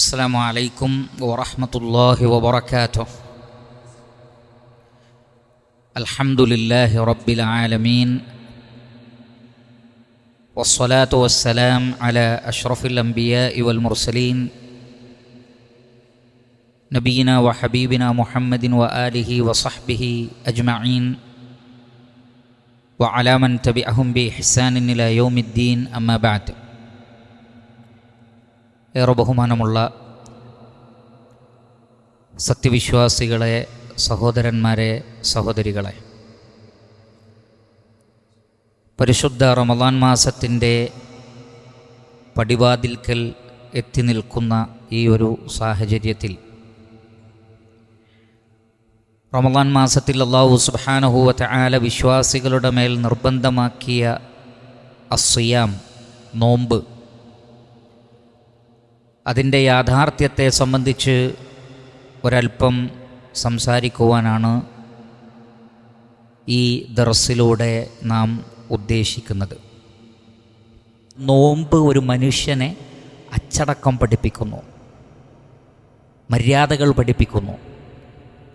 السلام عليكم ورحمة الله وبركاته. الحمد لله رب العالمين والصلاة والسلام على أشرف الأنبياء والمرسلين نبينا وحبيبنا محمد وآله وصحبه أجمعين وعلى من تبعهم بإحسان إلى يوم الدين أما بعد. ഏറെ ബഹുമാനമുള്ള സത്യവിശ്വാസികളെ സഹോദരന്മാരെ സഹോദരികളെ. പരിശുദ്ധ റമദാൻ മാസത്തിന്റെ പടിവാതിൽക്കൽ എത്തി നിൽക്കുന്ന ഈ ഒരു സാഹചര്യത്തിൽ റമദാൻ മാസത്തിൽ അള്ളാഹു സുബാനഹുവത്തെ ആല വിശ്വാസികളുടെ മേൽ നിർബന്ധമാക്കിയ അസ്യാം നോമ്പ് അതിന്റെ യാഥാർത്ഥ്യത്തെ സംബന്ധിച്ച് ഒരൽപ്പം സംസാരിക്കുവാനാണ് ഈ ദർസിലൂടെ നാം ഉദ്ദേശിക്കുന്നത്. നോമ്പ് ഒരു മനുഷ്യനെ അച്ചടക്കം പഠിപ്പിക്കുന്നു. മര്യാദകൾ പഠിപ്പിക്കുന്നു.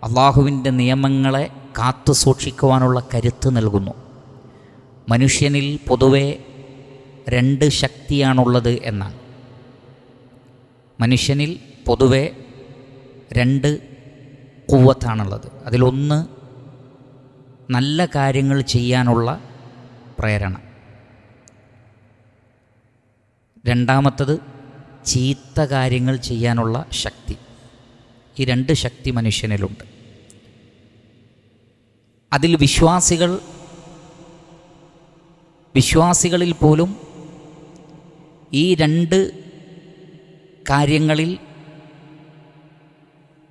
അള്ളാഹുവിന്റെ നിയമങ്ങളെ കാത്തു സൂക്ഷിക്കുവാനുള്ള കരുത്ത് നൽകുന്നു. മനുഷ്യനിൽ പൊതുവെ രണ്ട് ശക്തിയാണുള്ളത് എന്നാണ്. മനുഷ്യനിൽ പൊതുവെ രണ്ട് കൂവത്താണുള്ളത്. അതിലൊന്ന് നല്ല കാര്യങ്ങൾ ചെയ്യാനുള്ള പ്രേരണ. രണ്ടാമത്തത് ചീത്ത കാര്യങ്ങൾ ചെയ്യാനുള്ള ശക്തി. ഈ രണ്ട് ശക്തി മനുഷ്യനിലുണ്ട്. അതിൽ വിശ്വാസികൾ വിശ്വാസികളിൽ പോലും ഈ രണ്ട് കാര്യങ്ങളിൽ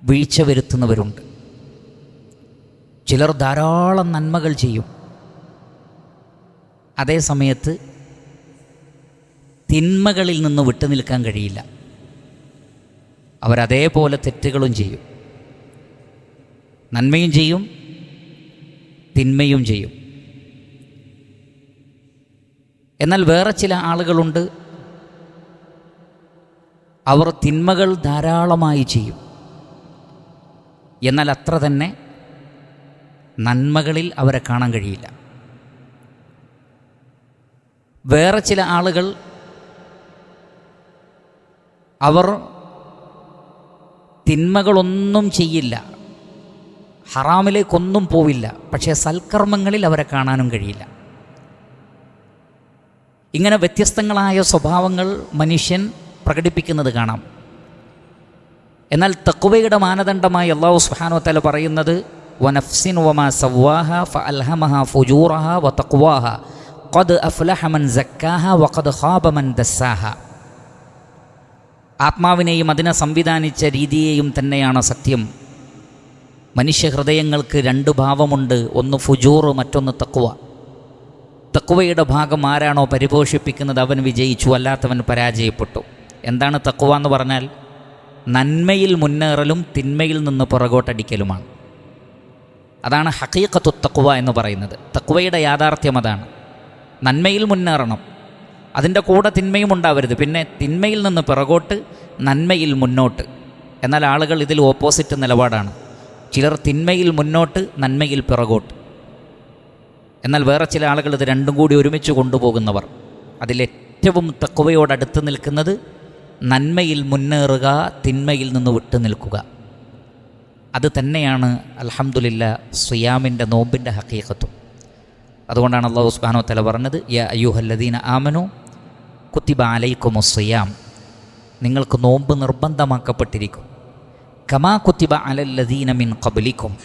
വീഴ്ച വരുത്തുന്നവരുണ്ട്. ചിലർ ധാരാളം നന്മകൾ ചെയ്യും. അതേ സമയത്ത് തിന്മകളിൽ നിന്ന് വിട്ടു നിൽക്കാൻ കഴിയില്ല. അവരതേപോലെ തെറ്റുകളും ചെയ്യും. നന്മയും ചെയ്യും തിന്മയും ചെയ്യും. എന്നാൽ വേറെ ചില ആളുകളുണ്ട് അവർ തിന്മകൾ ധാരാളമായി ചെയ്യും. എന്നാൽ അത്ര തന്നെ നന്മകളിൽ അവരെ കാണാൻ കഴിയില്ല. വേറെ ചില ആളുകൾ അവർ തിന്മകളൊന്നും ചെയ്യില്ല. ഹറാമിലേക്കൊന്നും പോവില്ല. പക്ഷേ സൽക്കർമ്മങ്ങളിൽ അവരെ കാണാനും കഴിയില്ല. ഇങ്ങനെ വ്യത്യസ്തങ്ങളായ സ്വഭാവങ്ങൾ മനുഷ്യൻ പ്രകടിപ്പിക്കുന്നത് കാണാം. എന്നാൽ തക്കുവയുടെ മാനദണ്ഡമായി അള്ളാഹു സുഹാനോ തല പറയുന്നത് വനഫ്സിൻ വമ സവ്വാഹ ഫ അൽഹമഹ ഫുജൂറഹ വ തക്വാഹ ഖദ് അഫ്ലഹമൻ സക്കാഹ വഖദ് ഖാബമൻ ഖാബ മൻ ദസ്സാഹ. ആത്മാവിനെയും അതിനെ സംവിധാനിച്ച രീതിയെയും തന്നെയാണ് സത്യം. മനുഷ്യഹൃദയങ്ങൾക്ക് രണ്ട് ഭാവമുണ്ട് ഒന്ന് ഫുജൂർ മറ്റൊന്ന് തക്കുവ തക്കുവയുടെ ഭാഗം ആരാണോ പരിപോഷിപ്പിക്കുന്നത് അവൻ വിജയിച്ചു അല്ലാത്തവൻ പരാജയപ്പെട്ടു. എന്താണ് തക്കുവ എന്ന് പറഞ്ഞാൽ നന്മയിൽ മുന്നേറലും തിന്മയിൽ നിന്ന് പുറകോട്ടടിക്കലുമാണ്. അതാണ് ഹക്കീക്കത്തു തക്കുവ എന്ന് പറയുന്നത്. തക്കുവയുടെ യാഥാർത്ഥ്യം അതാണ്. നന്മയിൽ മുന്നേറണം. അതിന്റെ കൂടെ തിന്മയും ഉണ്ടാവരുത്. പിന്നെ തിന്മയിൽ നിന്ന് പിറകോട്ട് നന്മയിൽ മുന്നോട്ട്. എന്നാൽ ആളുകൾ ഇതിൽ ഓപ്പോസിറ്റ് നിലപാടാണ്. ചിലർ തിന്മയിൽ മുന്നോട്ട് നന്മയിൽ പിറകോട്ട്. എന്നാൽ വേറെ ചില ആളുകൾ ഇത് രണ്ടും കൂടി ഒരുമിച്ച് കൊണ്ടുപോകുന്നവർ. അതിലേറ്റവും തക്കുവയോടടുത്ത് നിൽക്കുന്നത് നന്മയിൽ മുന്നേറുക തിന്മയിൽ നിന്ന് വിട്ടു നിൽക്കുക. അത് തന്നെയാണ് അലഹമുല്ല സുയാമിന്റെ നോമ്പിന്റെ ഹക്കീക്കത്തും അതുകൊണ്ടാണ് അള്ളാഹു സുബാനോ തല പറഞ്ഞത് യ അയ്യൂഹല്ലദീന ആമനു കുത്തിബ അലൈക്കുമു സുയാം. നിങ്ങൾക്ക് നോമ്പ് നിർബന്ധമാക്കപ്പെട്ടിരിക്കും. കമാ കുത്തിബ അലല്ലദീന മിൻ കബലിക്കും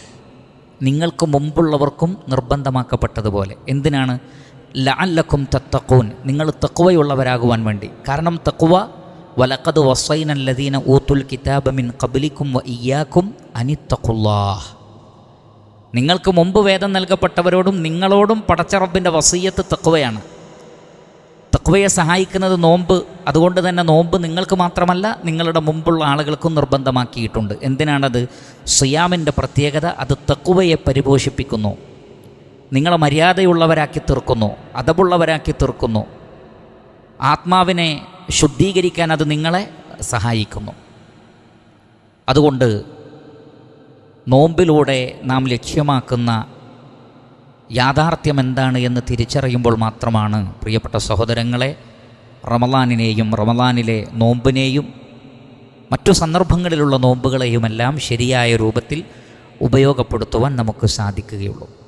നിങ്ങൾക്ക് മുമ്പുള്ളവർക്കും നിർബന്ധമാക്കപ്പെട്ടതുപോലെ. എന്തിനാണ്? ലഅല്ലക്കും തത്തക്കൂൻ നിങ്ങൾ തക്കുവയുള്ളവരാകുവാൻ വേണ്ടി. കാരണം തക്കുവ വലക്കത് വസൈനല്ലദീന ഊത്തുൽ കിതാബ മിൻ കബലിക്കും വ ഇയാക്കും അനിത്തഖുല്ലാഹ്. നിങ്ങൾക്ക് മുമ്പ് വേദം നൽകപ്പെട്ടവരോടും നിങ്ങളോടും പടച്ചറബിന്റെ വസീയത്ത് തക്കുവയാണ് തക്കുവയെ സഹായിക്കുന്നത് നോമ്പ് അതുകൊണ്ട് തന്നെ നോമ്പ് നിങ്ങൾക്ക് മാത്രമല്ല നിങ്ങളുടെ മുമ്പുള്ള ആളുകൾക്കും നിർബന്ധമാക്കിയിട്ടുണ്ട്. എന്തിനാണത്? സുയാമിന്റെ പ്രത്യേകത അത് തക്കുവയെ പരിപോഷിപ്പിക്കുന്നു. നിങ്ങളെ മര്യാദയുള്ളവരാക്കി തീർക്കുന്നു അതബുള്ളവരാക്കി തീർക്കുന്നു. ആത്മാവിനെ ശുദ്ധീകരിക്കാൻ അത് നിങ്ങളെ സഹായിക്കുന്നു. അതുകൊണ്ട് നോമ്പിലൂടെ നാം ലക്ഷ്യമാക്കുന്ന യാഥാർത്ഥ്യം എന്താണ് എന്ന് തിരിച്ചറിയുമ്പോൾ മാത്രമാണ് പ്രിയപ്പെട്ട സഹോദരങ്ങളെ റമലാനിനെയും റമലാനിലെ നോമ്പിനെയും മറ്റു സന്ദർഭങ്ങളിലുള്ള നോമ്പുകളെയുമെല്ലാം ശരിയായ രൂപത്തിൽ ഉപയോഗപ്പെടുത്തുവാൻ നമുക്ക് സാധിക്കുകയുള്ളൂ.